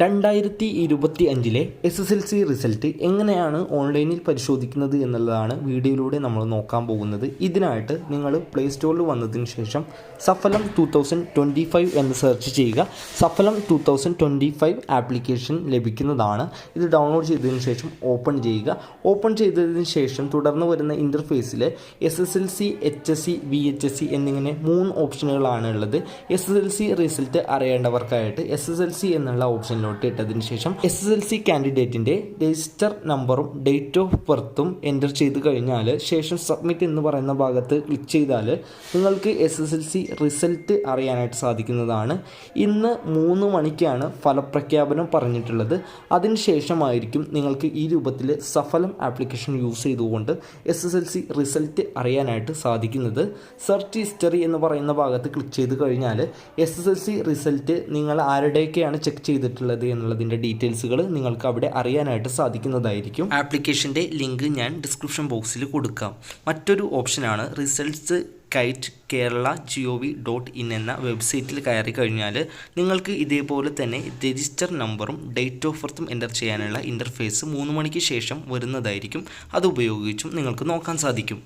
രണ്ടായിരത്തി ഇരുപത്തി അഞ്ചിലെ S S L C result എങ്ങനെയാണ് ഓൺലൈനിൽ പരിശോധിക്കുന്നത് എന്നുള്ളതാണ് വീഡിയോയിലൂടെ നമ്മൾ നോക്കാൻ പോകുന്നത്. ഇതിനായിട്ട് നിങ്ങൾ പ്ലേ സ്റ്റോറിൽ വന്നതിന് ശേഷം Saphalam two thousand twenty five എന്ന് സെർച്ച് ചെയ്യുക. Saphalam two thousand twenty five application ലഭിക്കുന്നതാണ്. ഇത് ഡൗൺലോഡ് ചെയ്തതിന് ശേഷം ഓപ്പൺ ചെയ്യുക. ഓപ്പൺ ചെയ്തതിന് ശേഷം തുടർന്ന് വരുന്ന ഇന്റർഫേസിൽ S S L C H S C H S C എന്നിങ്ങനെ മൂന്ന് ഓപ്ഷനുകളാണ് ഉള്ളത്. S S L C result അറിയേണ്ടവർക്കായിട്ട് S S L C എന്നുള്ള ഓപ്ഷനിലോട്ട് ഇട്ടതിന് ശേഷം എസ് എസ് എൽ സി കാൻഡിഡേറ്റിന്റെ രജിസ്റ്റർ നമ്പറും ഡേറ്റ് ഓഫ് ബർത്തും എന്റർ ചെയ്ത് കഴിഞ്ഞാൽ ശേഷം സബ്മിറ്റ് എന്ന് പറയുന്ന ഭാഗത്ത് ക്ലിക്ക് ചെയ്താൽ നിങ്ങൾക്ക് S S L C result അറിയാനായിട്ട് സാധിക്കുന്നതാണ്. ഇന്ന് മൂന്ന് മണിക്കാണ് ഫലപ്രഖ്യാപനം പറഞ്ഞിട്ടുള്ളത്. അതിനുശേഷമായിരിക്കും നിങ്ങൾക്ക് ഈ രൂപത്തിൽ സഫലം ആപ്ലിക്കേഷൻ യൂസ് ചെയ്തുകൊണ്ട് S S L C result അറിയാനായിട്ട് സാധിക്കുന്നത്. സെർച്ച് ഹിസ്റ്ററി എന്ന് പറയുന്ന ഭാഗത്ത് ക്ലിക്ക് ചെയ്ത് കഴിഞ്ഞാൽ S S L C result നിങ്ങൾ ആരുടെയൊക്കെയാണ് ചെക്ക് ചെയ്തിട്ടുള്ളത്? എന്നുള്ളതിന്റെ ഡീറ്റെയിൽസുകൾ നിങ്ങൾക്ക് അവിടെ അറിയാനായിട്ട് സാധിക്കുന്നതായിരിക്കും. ആപ്ലിക്കേഷന്റെ ലിങ്ക് ഞാൻ ഡിസ്ക്രിപ്ഷൻ ബോക്സിൽ കൊടുക്കാം. മറ്റൊരു ഓപ്ഷനാണ് results kite Kerala G O V dot in എന്ന വെബ്സൈറ്റിൽ കയറി കഴിഞ്ഞാൽ നിങ്ങൾക്ക് ഇതേപോലെ തന്നെ രജിസ്റ്റർ നമ്പറും ഡേറ്റ് ഓഫ് ബർത്തും എന്റർ ചെയ്യാനുള്ള ഇന്റർഫേസ് മൂന്ന് മണിക്ക് ശേഷം വരുന്നതായിരിക്കും. അത് ഉപയോഗിച്ചും നിങ്ങൾക്ക് നോക്കാൻ സാധിക്കും.